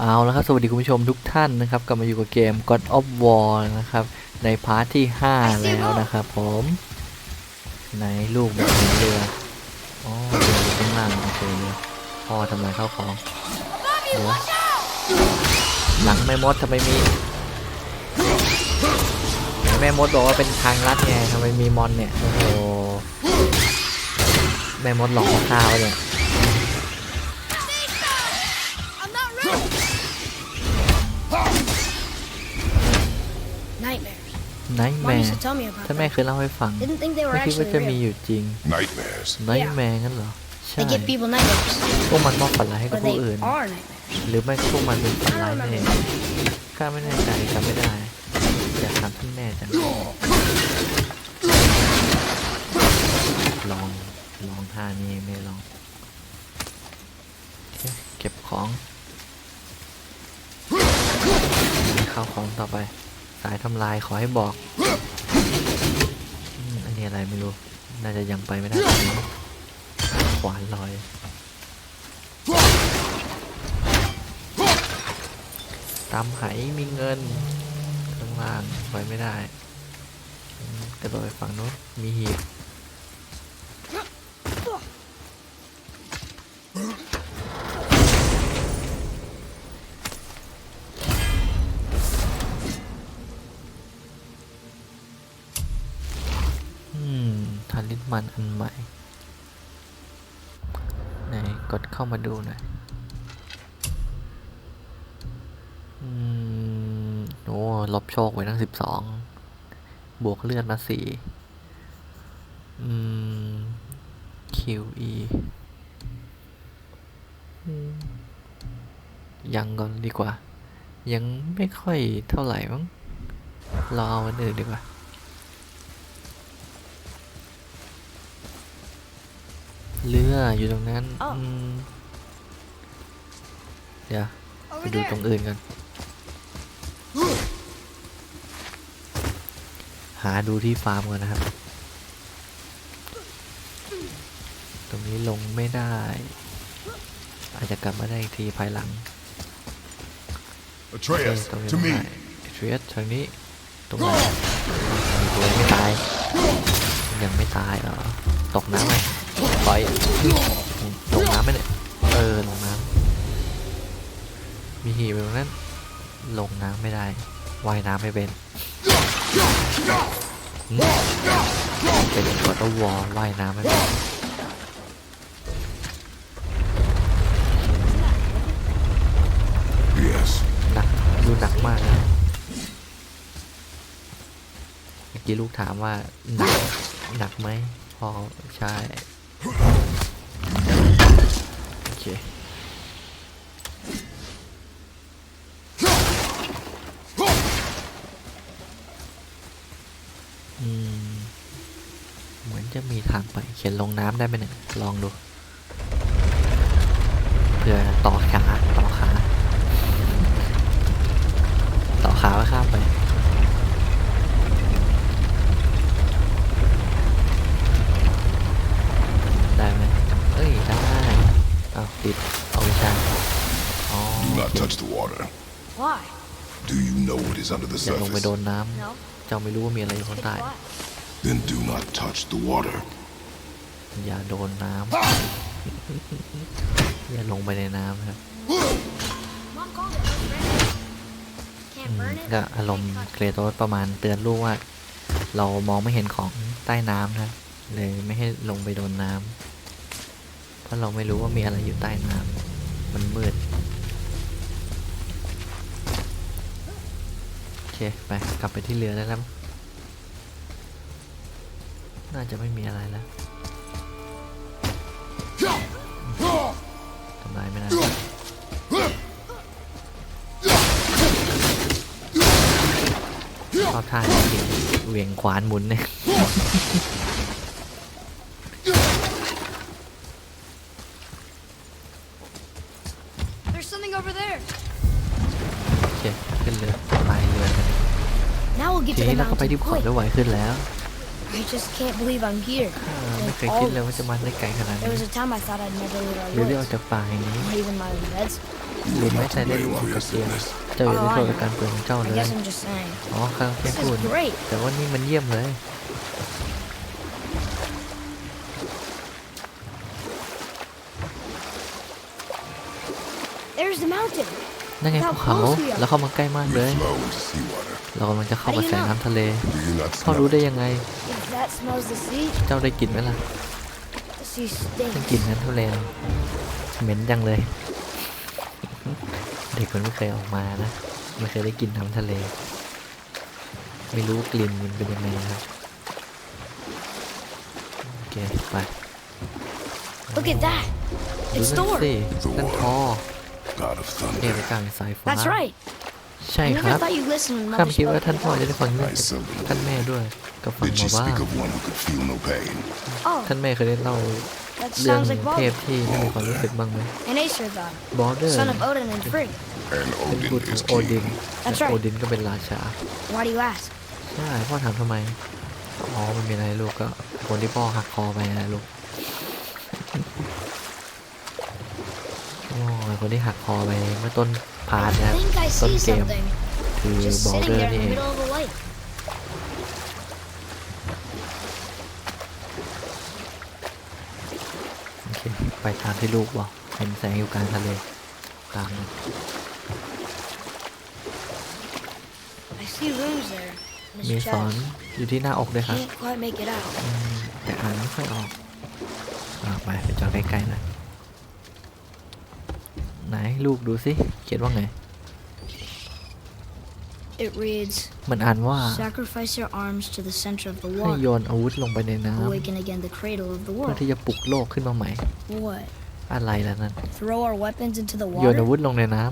เอาแล้วครับ สวัสดีคุณผู้ชมทุกท่านนะครับ กลับมาอยู่กับเกม God of War นะครับ ในพาร์ทที่ 5 แล้วนะครับผม ไหนลูกแบบเรืออ๋อเรืออยู่ข้างล่างโอเคเลยพ่อทำลายข้าวของเดี๋ยวหลังแม่มดทำไมมีแม่มดบอกว่าเป็นทางลัดไงทำไมมีมอนเนี่ย โอ้โห แม่มดหลอกข้าวเนี่ย ไนท์แม Mom ร์ used to tell me about ถ้าแม่ them. เคยเล่าให้ฟัง Didn't think they were ไม่คิดว่า actually จะมี real. อยู่จริง Nightmares. ไนท์แมร์งั้นเหรอ ใช่ They give people nightmares. พวกมันมอบฝันร้ายให้กับ Or ผู้ they อื่น are nightmares. หรือไม่ก็พวกมันเป็นฝัน I ร้าย don't นั่นเอง remember. ข้าไม่แน่ใจจำไม่ได้อยากถามท่านแม่จังลองลองท่านี้ไม่ลองโอเคเก็บของเข้าของต่อไป สายทำลายขอให้บอก อันนี้อะไรไม่รู้ น่าจะยังไปไม่ได้ขวานลอยตามไหมีเงินข้างล่างไปไม่ได้ กระโดดไปฝั่งโน้นมีหีบ ลิสมันอันใหม่ไหนกดเข้ามาดูหน่อยอืมโอ้ลบโชคไว้ทั้งสิบสองบวกเลือดมาสี่อืม QE อืมยังก่อนดีกว่า ยังไม่ค่อยเท่าไหร่มั้งรอเอาอันอื่นดีกว่า เรื ออยู่ตรงนั้นอ้าวอืมเดี๋ยวไป Over ดู there. ตรงอื่นกัน หาดูที่ฟาร์มก่อนนะครับ ตรงนี้ลงไม่ได้ อาจจะกลับมาได้อีกทีภายหลังโอเค Atreus, ตรงนี้ to ลง me. ได้เทรียสทางนี้ ตรงไหนมีตัวไม่ตาย ยังไม่ตายเหรอ ตกน้ำไหม ปล่อยลงน้ำไหมเนี่ย เออ ลงน้ำ มีหีบอยู่ตรงนั้น ลงน้ำไม่ได้ ว่ายน้ำไม่เป็นหืมเป็นกดวอลว่ายน้ำไม่เป็น Yes. หนักดูหนักมากเลยเมื่อกี้ลูกถามว่าหนักหนักไหมพอใช่โอ เคอืมเหมือนจะมีทางไปเขียนลงน้ำได้ไหมเนี่ย ลองดู เพื่อต่อขา the อย่าลงไป surface? โดนน้ No. ำเจ้าไม่รู้ว่ามีอะไรอยู่ข้าง Pitch ใต้ black. Then do not touch the water. อย่าโดนน้ำ อย่าลงไปในน้ำครับ Mom called it unready. อื Can't ม burn it. ก็อารมณ์เกรโตสประมาณเตือนลูกว่า เรามองไม่เห็นของใต้น้ำนะเลยไม่ให้ลงไปโดนน้ำเพราะเราไม่รู้ว่ามีอะไรอยู่ใต้น้ำมันมืด เคไปกลับไปที่เรือได้แล้ว น่าจะไม่มีอะไรแล้วทำลายไม่ได้ชอบท่าเวี่ยงขวานหมุนเนี่ย Now we'll get ที to นี้ the เราก็ไป mountain ที่เกาะ quick. ได้ไวขึ้นแล้ว I just can't believe I'm here. เออไม่เคยคิดเลยว่าจะมาได้ไกลขนาด There นี้ was a time I thought I'd never leave หรือได้อ our อกจากป่าแห่งนี้ not even my own beds. You รู้ are ไหม not ใช้ to ได้รู้ blame ออก for กับ your เกม sickness. เจ้าอยู่ในโทษกับการป่วยของเจ้า I เลย guess I'm just saying. อ๋อข้างแค่ This พูด is great. แต่ว่านี่มันเยี่ยมเลย There's the mountain. นั่นไงภูเขาแล้วเข้ามาใกล้มากเลย We flow into seawater. เรากำลังจะเข้ากระแสน้ำทะเล Do you not พ่อ smell รู้ it? ได้ยังไง If that smells the sea, เจ้าได้กลิ่นไหมล่ะ the sea ได้ stinks. กลิ่นน้ำทะเลเหม็นจังเลย เด็กมันไม่เคยออกมานะไม่เคยได้กลิ่นน้ำทะเล ไม่รู้กลิ่นมันเป็นยังไงนะครับโอเคไป Look at that. ดู It's นั่น Thor. สินั่นทอ God of เทพ thunder. เจ้าแห่งสายฟ้า That's right. ใช่ I ค never รับ thought you listened when ข้า Mother ไม่คิดว่า spoke. ท่านพ่อจะได้ฟังเรื่อง My servant. ท่านแม่ด้วยก็ฟัง Did มา she ว่า speak of one who could feel no pain? ท่าน Oh, แม่เคยได้เล่า that เรื่อง sounds like เทพ Baldur. ที่ไม่มีความรู้สึกบ้างไหม An Aesir god, บอร์เดอร์ son of Odin and Frigg. And เป็น Odin บุตรขอ is งโอดิน king. และ That's right. โอดินก็เป็นราชา Why do you ask? ใช่ พ่อถามทำไม อ๋อ มันมีอะไรลูกก็คนที่พ่อหักคอไปนะลูกโอ้ย คนที่หักคอไปเมื่อต้นพาร์ท I นะครับ think I ต้น see เกม something. คือบ Just อร์ sitting เดอร์ there in นี่ the เอง middle of the lake. โอเคไปตามที่ลูกบอกเห็นแสงอยู่กลางทะเลตามมา I see runes there. in มี His สอน chest. อยู่ที่หน้าอกด้วยครับ Can't quite make it out. อืมแต่อ่านไม่ค่อยออกอ่าไปไปจอใกล้ๆหน่อย ไหนลูกดูสิเขียนว่าไง It reads, มันอ่านว่า "Sacrifice your arms to the center of the ให้โย water. นอาวุธลงไปในน้ำ Awaken again the cradle of the เพื่อ world." ที่จะปลุกโลกขึ้นมาใหม่ What? อะไรล่ะนั่น Throw our weapons into the โยนอา water? วุธลงในน้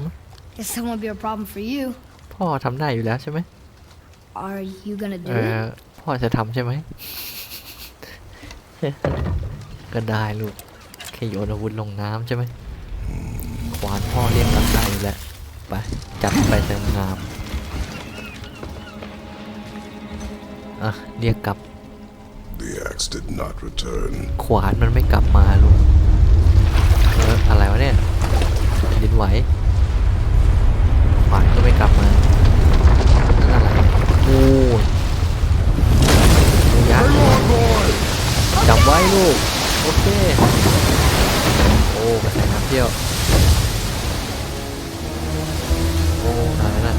Guess that won't be a problem for you. ำพ่อทำได้อยู่แล้วใช่ไหม Are you gonna เอ do อ it? พ่อจะทำใช่ไหมก็ได้ลูกแค่โยนอาวุธลงน้ำใช่ไหม ขวานพ่อเรียกกลับได้อยู่แล้วไปจับไปเติมงามอะเรียกกลับ The axe did not return. ขวานมันไม่กลับมาลูกเอออะไรวะเนี่ยแผ่นดินไหวขวานก็ไม่กลับมานั่นอะไรโอ้ยงูยักษ์จำไว้ลูก โอเค โอ้กระแสน้ำเที่ยวโอ้อะไรนั่น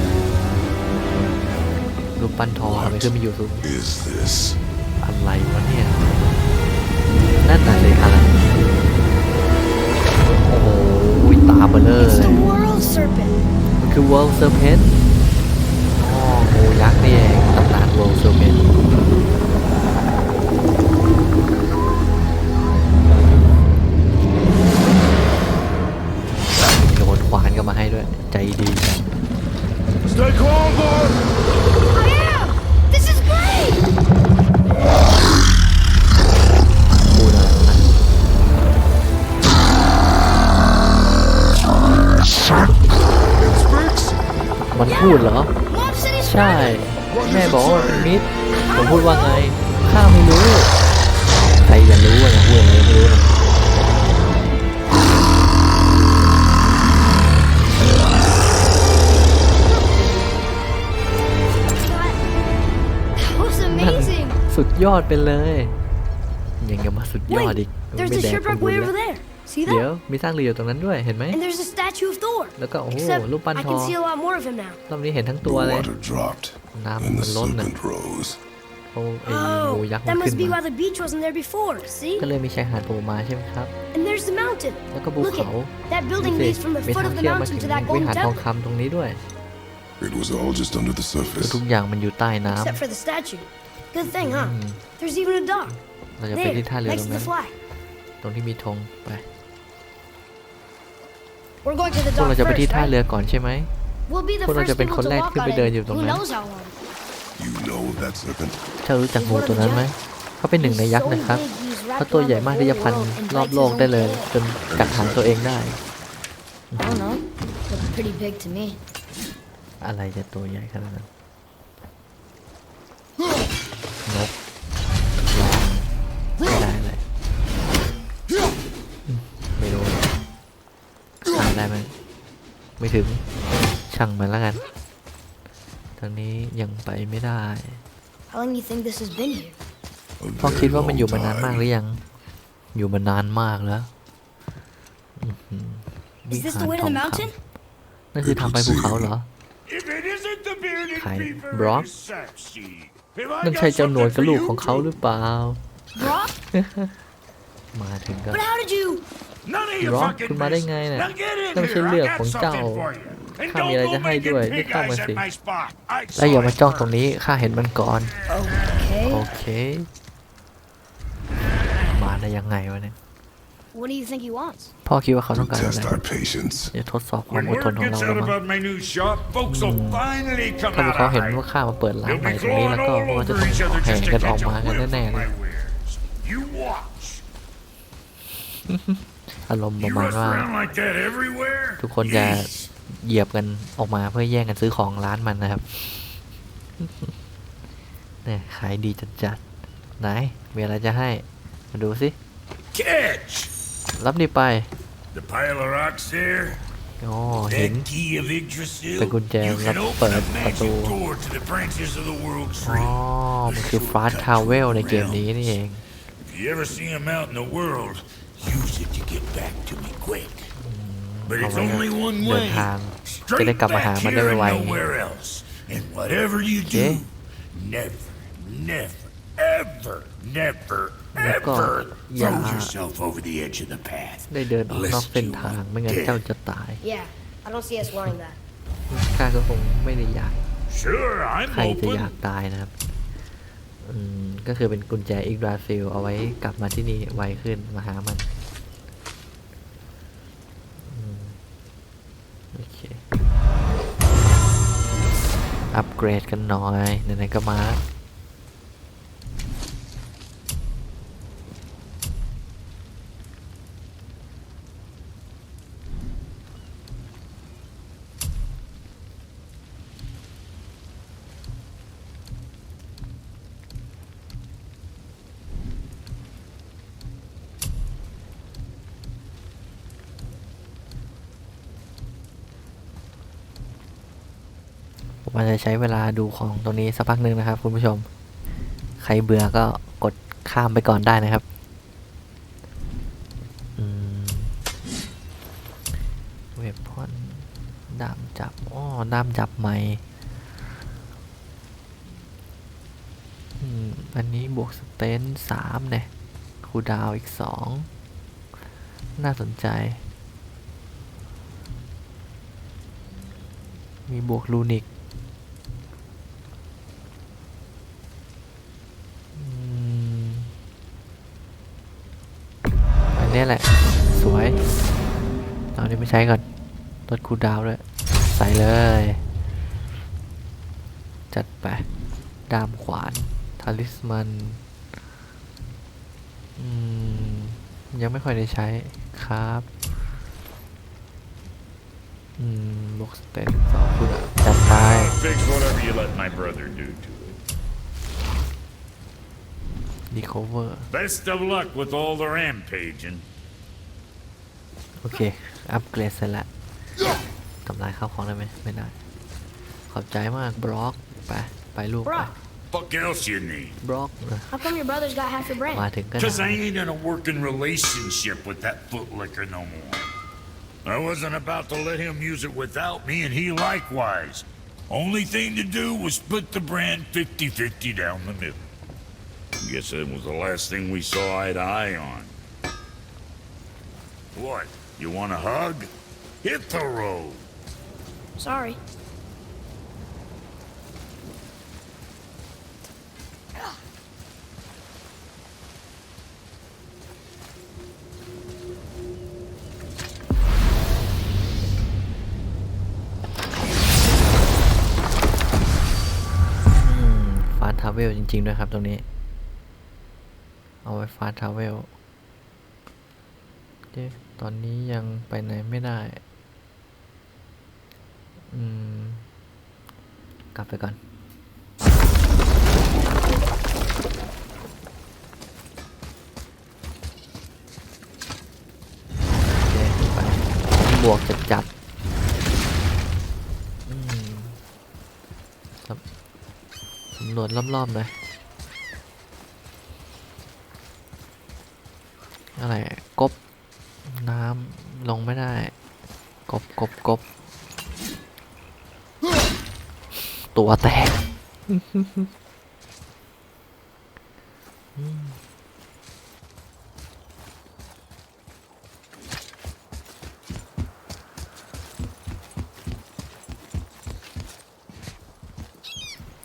รูปปั้นทองทำไมขึ้นไปอยู่สูง Is this? อะไรวะเนี่ยนั่นน่ะสิอะไรโอ้โหตาเบลเลอร์ It's เลย the world serpent. มันคือ World Serpent อ๋องูยักษ์นี่เองตำนาน World Serpent โยนขวานก็มาให้ด้วย ใจดีจัง Stay calm, boy! I am. This is great. พูดอะไรวะ It speaks! มันพูดเหรอ Mom said he's ใช่ friendly. แม่บอกว่ามันเป็นมิตรผมพูดว่าไง ข้าไม่รู้ ใครจะรู้อะนะพูดอะไรไม่รู้นะ สุดยอดไปเลย ยังจะมาสุดยอดอีก Wait, there's ไม่ the แดก shipwreck บุญ way แล้ over ว there. See เดี๋ยว that? มีสร้างเรืออยู่ตรงนั้นด้วยเห็นไหม And there's a statue of Thor. แล้วก็โอ้โห Except รูปปั้น I ทอ can see a lot more of him now. รอบนี้เห็นทั้ง The ตัวเลย water dropped, Nam and the มันล้นน่ะ serpent rose. เขาไอ้งู Oh, ยักษ์มั that นขึ้ must น be มา why the beach wasn't there before. See? ก็เลยมีชายหาดโผล่มาใช่ไหมครับ And there's the mountain. แล้วก็ภู Look เขา it. That ดู building สิ leads from the มี foot ทาง of the เที่ยวมา mountain ถึง to that วิ golden หารทอง temple. คำตรงนี้ด้วย It was all just under the คือ surface. ทุกอย่างมันอยู่ใต้น้ Except for the statue. Good thing, huh? Mm. There's even a dock. ำเราจะไป There, ที่ท่าเรือต next รง to นั้ the น flag. ตรงที่มีธงไป We're going to the พวก dock เราจะไป first, ที่ท่า right? เรือก่อนใช่ไหม We'll be the พวกเรา first จะเป็น people คน to แรก walk ขึ้น on ไป it. เดินอยู่ตรง Who นั้น knows how long? You know that serpent? เจ้ารู้จักงูตัวนั้นไหมเขาเป็นหนึ่งในยักษ์นะครับเขาตัวใหญ่มากที่จะพันรอบโลกได้เลยจนกัดหางตัวเองได้ I don't know. Looked pretty big to me. อะไรจะตัวใหญ่ขนาดนั้นน ไม่รู้ฆ่าได้ไหมไม่ถึงช่างมันแล้วกัน ทางนี้ยังไปไม่ได้ How long do you think this has been here? A พ่อคิด very ว่ามัน long อยู่มานานมากห time. รือยัง อยู่มานานมากแล้วอื้อหือ Is this วิ the หาร way to ทอง the ค mountain? ำนั่นคือทางไปภูเขาเหรอ If it isn't the bearded Kai beaver Brock? and his sapseed. If I นั่น got ใช่เจ้าหนวด something กับ for ลูก you ของเขาห too. รือเปล่า Brock? มาถึงก็ But how did you? None of your Brock, fucking คุณมาได้ไงน่ะ business. Now get in นั่นไม่ใช่ here. เรื่อง I ของ got เจ้า something for you. And ข้า don't มีอะไร go จะให้ making ด้วย pig รีบเข้ามา eyes สิ at my spot. I และอย่า saw มา it จ้องตรง first. นี้ข้าเห็นมันก่อน Okay. โอเค มาได้ยังไงวะเนี่ย What do you think he wants? พ่อคิดว่าเขาต้อ To งการอะไร test our patience. จะทดสอบความ When อดทน word ของเรา gets แล้ว out มั้ง about my new shop, folks will finally come ถ้าพวก out เขา of เห็น hiding. ว่าข้ามาเปิดร้าน They'll ใหม่ be ตรงนี้ clawing แล้วก็ all พวกเขาจะ over ต้อง each other แห่ just to กันออก catch มา a กัน whiff แน่ of ๆเลย my wares. You watch. อารมณ์ประ You มาณ rush ว่า around like that everywhere. ทุกคนจะ Yes. เหยียบกันออกมาเพื่อแย่งกันซื้อของร้านมันนะครับเนี่ยขายดีจัดๆไหนมีอะไรจะให้มาดูสิ Catch. รับนี่ไป The pile of rocks there. อ๋อเห็น That key of Yggdrasil. Cái กุญแจ You รับ can open เปิด a ประตู magic door to the branches of the world อ๋อ tree. มันคือฟาสทาวเวลในเกมนี้นี่เอง If you ever see him out in the world, use it to get back to me quick. But เอา it's ไว้ only one เดิน way. ทางจะได้ Straight กลับมาหา back มันได้ here and ไวๆ nowhere else. And whatever you do, Okay. never, never, ever, never, แล้วก็ ever อย่า throw yourself over the edge of the path. ได้เดินออกนอก Lest เส้น you ทาง are ไม่งั้น dead. เจ้าจะตาย Yeah, I don't see us wanting that. ข้าก็คงไม่ได้อยาก Sure, I'm ใครจะอยาก open. ตายนะครับ อืมก็คือเป็นกุญแจอีกราซิลเอาไว้กลับมาที่นี่ไวขึ้นมาหามันอโอเคอัปเกรดกันหน่อยไหนๆก็มาแล้ว ใช้เวลาดูของตรงนี้สักพักหนึ่งนะครับ คุณผู้ชม ใครเบื่อก็กดข้ามไปก่อนได้นะครับเวบพอนดามจับอ๋อดามจับใหม่อันนี้บวกสเตนสามเนี่ยคูดาวอีกสองน่าสนใจ มีบวกลูนิก อืม อันเนี้ย แหละ สวยเอาอันนี้ไม่ใช้ก่อนลดคูลดาวน์ด้วยใส่เลย จัดไป ดามขวาน ทาลิสมันอืมยังไม่ค่อยได้ใช้ครับอืมบวกสเตนสองคูลดาวน์จัดไป I'll fix whatever you let my brother do to it. ดีโคเวอร์ Best of luck with all the rampaging. โอเค อัปเกรดเสร็จแล้วทำลายข้าวของได้ไหมไม่ได้ ขอบใจมากบล็อก ไป ไปลูกไป Brock, Fuck else you need? บล็อกนะ how come your brother's got half your มา brain? ถึงก็ Cause ได้ I ain't in a working relationship with that footlicker no more. I wasn't about to let him use it without me, and he likewise. Only thing to do was split the brand 50-50 down the middle. Guess that was the last thing we saw eye to eye on. What? You want a hug? Hit the road. Sorry. Ừ, ฟาสทาวเวลจริง ๆ ด้วยครับ ตรงนี้ เอาไว้ฟาสทาว เด็กตอนนี้ยังไปไหนไม่ได้ อืม กลับไปก่อนบวกจะจัดสำรวจรอบๆหน่อยอะไร กบกบตัวแตก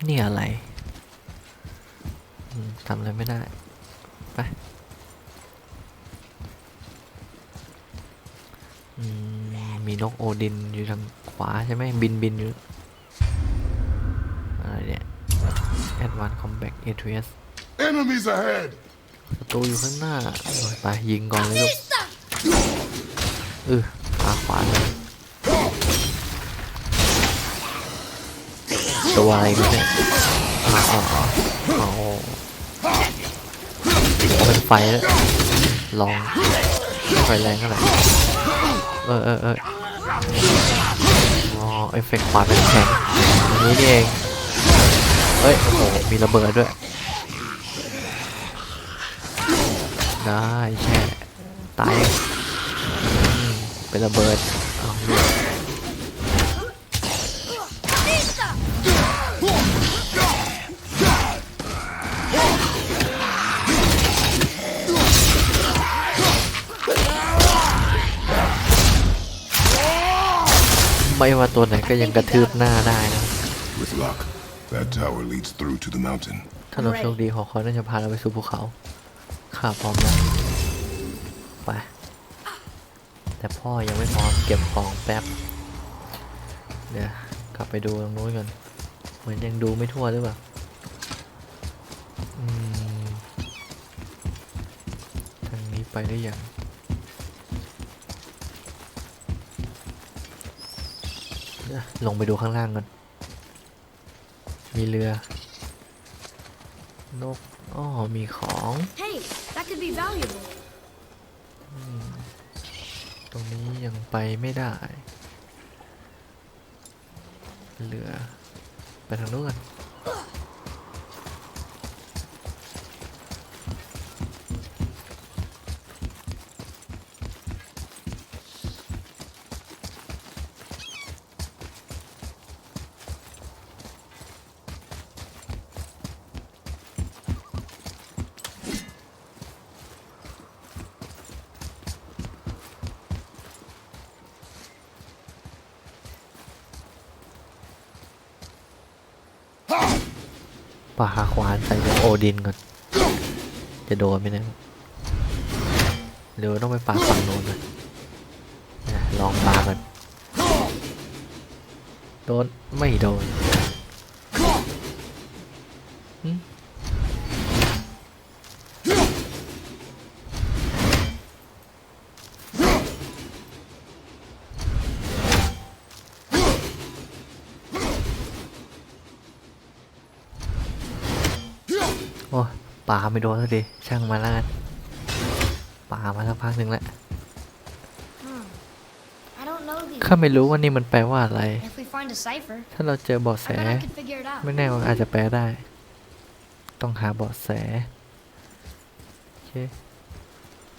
นี่อะไรอืมทำอะไรไม่ได้ ไปอืมมีนกโอ ดินอยู่ทางขวาใช่ไหมบินบินอยู่อะไรเนี่ย Advanced Combat ATS Enemies ahead! ศัตรูอยู่ข้างหน้าโอ้ยไปยิงก่อนเลยลูกเออขาขวาเลยตัวอะไรกันเนี่ยอ๋ออ๋ออ๋ออ๋อเอาเป็นไฟแล้วลองไฟแรงเท่าไหร่เออเออเออ อ๋อเอฟเฟกต์ขวาเป็นแข็งอย่างนี้นี่เอง เฮ้ย โอ้โห มีระเบิดด้วย ได้แช่ตายเป็นระเบิดเอา ไม่ว่าตัวไหนก็ยังกระทืบหน้าได้นะ With luck, that tower leads through to the mountain. ถ้าเราโชคดีหอคอยน่าจะพาเราไปสู่ภูเขาข้าพร้อมแล้วไปแต่พ่อยังไม่พร้อมเก็บของแป๊บเดี๋ยวกลับไปดูตรงนู้นกันเหมือนยังดูไม่ทั่วหรือเปล่าอืมทางนี้ไปได้ยังเดี๋ยว ลงไปดูข้างล่างกันมีเรือ นกอ้อมีของ Hey, that could be valuable. ตรงนี้ยังไปไม่ได้เหลือ ไปทางนู้นกัน ปาหาขวานใส่โอดินก่อน จะโดนไหมเนี่ยเดี๋ยวต้องไปปาฝั่งโน้นเลยนะลองปากันโดนไม่โดน ปาไม่โดนสักทีช่างมาแล้วกันปามาสักพักหนึ่งแล้ว Hmm. I don't know these. ข้าไม่รู้ว่านี่มันแปลว่าอะไร If we find a cipher, ถ้าเราเจอเบาะแส I bet I could figure it out. ไม่แน่ว่าอาจจะแปลได้ ต้องหาเบาะแสโอเค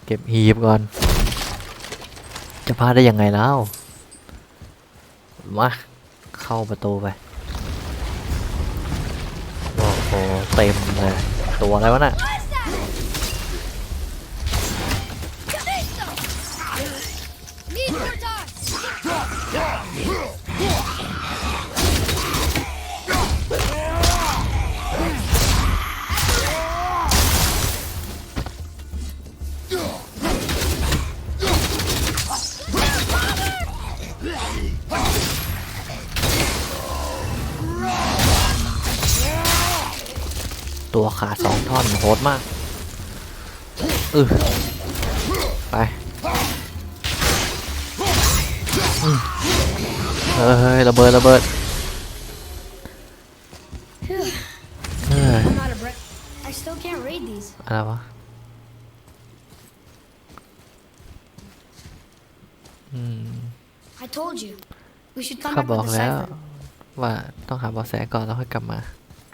เก็บหีบก่อน จะพลาดได้ยังไงแล้ว มา เข้าประตูไป โอ้โห เต็มเลย ตัวอะไรวะน่ะ หดมากเออไปอืมเฮ้ยระเบิดระเบิดเฮ้ย I'm out of breath. I still can't read these. อะไรวะอืม I told you. We should come ข้า back บอ with ก a แล้ว cipher. ว่าต้องหาเบาะแสก่อนแล้วค่อยกลับมา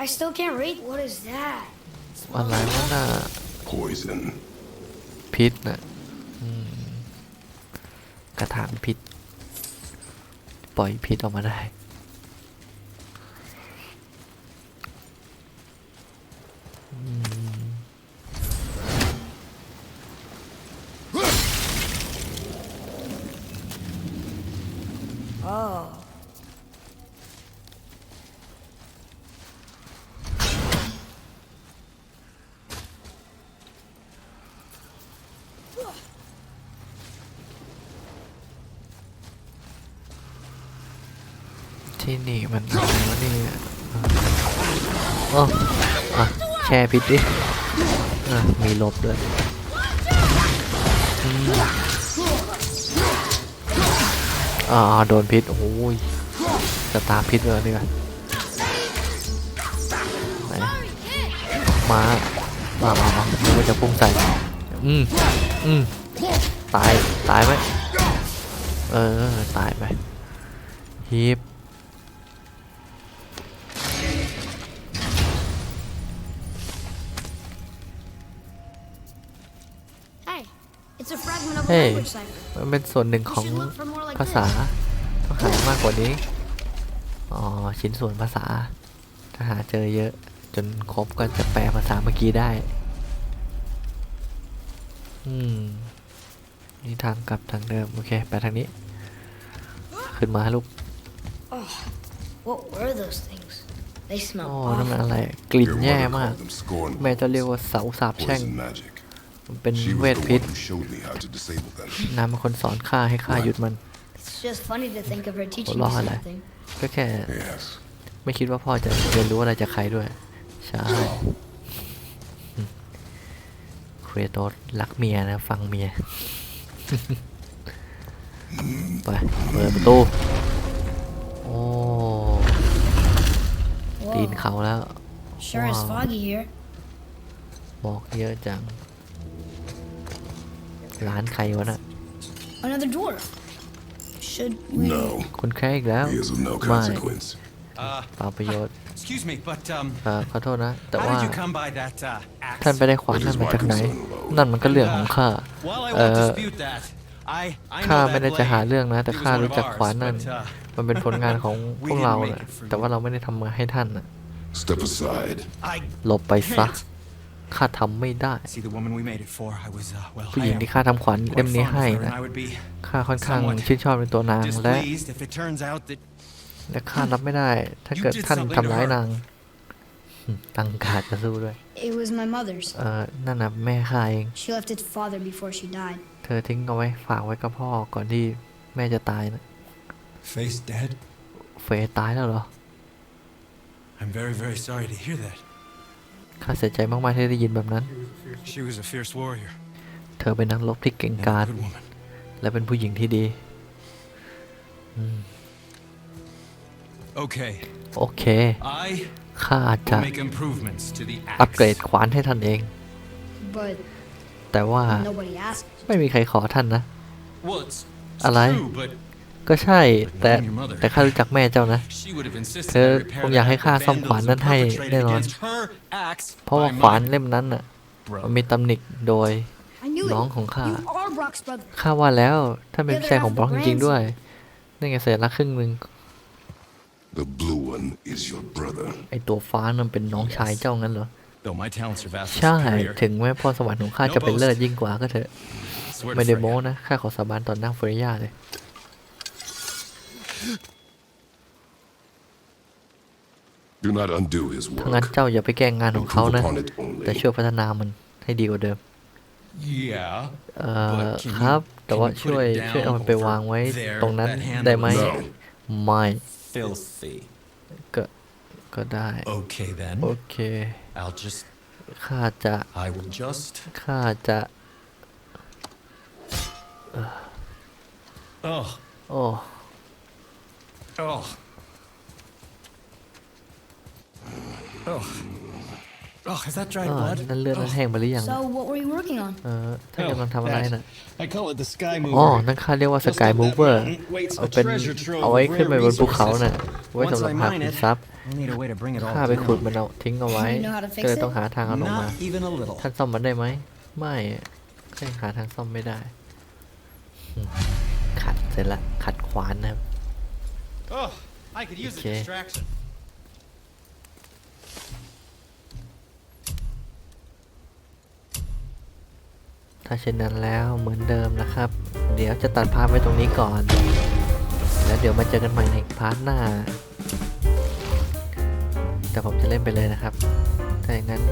I still can't read. What is that? อะไรวะน่ะ Poison. พิษน่ะอืมกระถางพิษ ปล่อยพิษออกมาได้ ช่พิษดิมีลบด้วยอ่าโดนพิษ โอ้ยจะตามพิษเลยดีกว่ไหนมามามามาดูว่าจะพุ่งใส่ อืมอืมตาย ตายไหม เออ ตายไปฮีบ fragment of a Hey. language cipher. มันเป็นส่วนหนึ่ง We ของ should look for more like ภาษา this. ต้องหามากกว่านี้ อ๋อ ชิ้นส่วนภาษา ถ้าหาเจอเยอะ จนครบก็จะแปลภาษาเมื่อกี้ได้ อืม นี่ทางกลับทางเดิม โอเค ไปทางนี้ ขึ้นมาลูก What were those things? They อ๋อ smell นั่นมัน awful. อะไร กลิ่น Your แย่ mother มาก called them scorn แม่จะเรียกว่าเสาสาบแช่ง poison magic. มันเป็น She เว was ท the พิษ one who showed me how to disable them. นายเป็นคนสอนข้าให้ข้าหยุดมัน It's just funny to think of her teaching me Wala ka na. something. ก็แค่ Yes. ไม่คิดว่าพ่อจะเรียนรู้อะไรจากใครด้วย ใช่เครโตสรักเมียนะ ฟังเมีย ไป เปิดประตู โอ้ตีน Whoa, เขาแล้ว sure is Wow. foggy here. บอกเยอะจัง ร้านใครวะน่ะ Another dwarf. Should we? No. คนแค่อีกแล้ว He is of no ไม่ consequence. Uh, เปล่าประโยชน์ excuse me, but um, เอ่อขอโทษนะ แต่ how ว่า did you come by that uh, axe? ท่านไปได้ขวานนั่นมาจากไหน นั่นมันก็เรื่องของข้า While I เอ่ won't อ dispute that, I I ข้า know ไม่ that ได้จะหา blade. เรื่องนะ แต่ He was ข้า one รู้ of จัก ours, ขวานนั่น but, uh, มันเป็นผลงานของ we พวกเรา didn't น่ะ make it for แต่ว่า you. เราไม่ได้ทำมาให้ท่านน่ะ Step aside. I หลบไปซะ can't. ข้าทำไม่ได้ See the woman we made it for. I was uh, well. ผู้ห I ญิง am ที่ข้าทำขวาน quite เล่มนี้ fond of ให้ her, and นะ I would be ข้าค่อนข้าง somewhat ชื่นชอบในตัวนางและ displeased if it turns out that และข้ารับไม่ได้ ถ้า You เกิด did ท่าน something ทำร้าย to her. นางอืมตั้งการดจะสู้ด้วย It was my mother's. เออนั่นน่ะแม่ข้าเอง She left its father before she died. เธอทิ้งเอาไว้ฝากไว้กับพ่อก่อนที่แม่จะตายนะ face dead. เฟยตายแล้วเหรอ I'm very very sorry to hear that. ข้าเสียใจมากๆที่ได้ยินแบบนั้น She was a fierce warrior เธอเป็นนักรบที่เก่ง and กา a จ good woman. และเป็นผู้หญิงที่ดี Okay, โอเค I ข้าจะ will make improvements to the อัปเกรด axe. ขวานให้ท่านเอง But แต่ว่า nobody asked. ไม่มีใครขอท่านนะ Well, it's, it's Alay. True, but ก็ใช่ แต่แต่ข้ารู้จักแม่เจ้านะ she would have insisted เธอ I repair คงอยาก the ให้ act ข้า the ซ่อมขวาน vandalism นั้นให้ perpetrated แน่นอน against her axe เพราะว่า by ขวาน my เล่มนั้นน่ะ brother. มันมีตำหนิโดย I knew Nón it. con Kha. You are Brock's brother. ข้าว่าแล้วท่านเป็น The other พี่ชายของ half บล็อก the จริง brands. ๆด้วยนี่ไงเศษละครึ่งหนึ่ง The blue one is your brother. ไอตัวฟ้านั่นเป็นน้องชายเจ้างั้นเหรอ Though my talents are vastly ใช่ superior. ถึงแม้พรสวรรค์ของข้าจะเป็นเลิศยิ่งกว่าก็เถอะ Swear to ไม่ได้ Freya. โม้นะ ข้าขอสาบานต่อหน้าเฟรย่าเลย Do not undo his ถ้างั้น work. เจ้าอย่าไปแกล้งงานของเขา Improve นะ upon it แต่ only. ช่วยพัฒนามันให้ดีกว่าเดิม Yeah. เอ่อ But can you- ครับ แต่ว่า can you put ช่วย it ช่วยเอามันไป down วางไว้ over there? ตรงนั้น That handle ได้ไหม No. ไม่ Filthy. ก็ก็ได้ Okay โอ then. เค I'll just. ข้าจะ I will just. ข้าจะ Oh. โอ้ Oh. Oh. Oh, is that เอ dried อ blood? นั่นเลือดนั้นแห้งไปหรือยัง So what were you working on? เออท่านกำลังทำอะไรน่ะ I call it the sky อ๋อ mover. นั่นข้าเรียกว่าสกายมูเวอร์เอาเป็นเอาไว้ขึ้นไปบนภูเขาน่ะ ไว้สำหรับหาขุดทรัพย์ I'll need a way to bring it all ข้าไปขุด down. มันเอาทิ้งเอาไว้ You know how to fix ก็เลย it? ต้องหาทางเอาลงมา Not even a little. ท่านซ่อมมันได้ไหม ไม่ก็ยังหาทางซ่อมไม่ได้อืมขัดเสร็จละ ขัดขวานนะครับ Oh, I could use Okay. a distraction. ถ้าเช่นนั้นแล้วเหมือนเดิมนะครับ เดี๋ยวจะตัดภาพไว้ตรงนี้ก่อน แล้วเดี๋ยวมาเจอกันใหม่ในพาร์ทหน้า แต่ผมจะเล่นไปเลยนะครับ ถ้าอย่างนั้น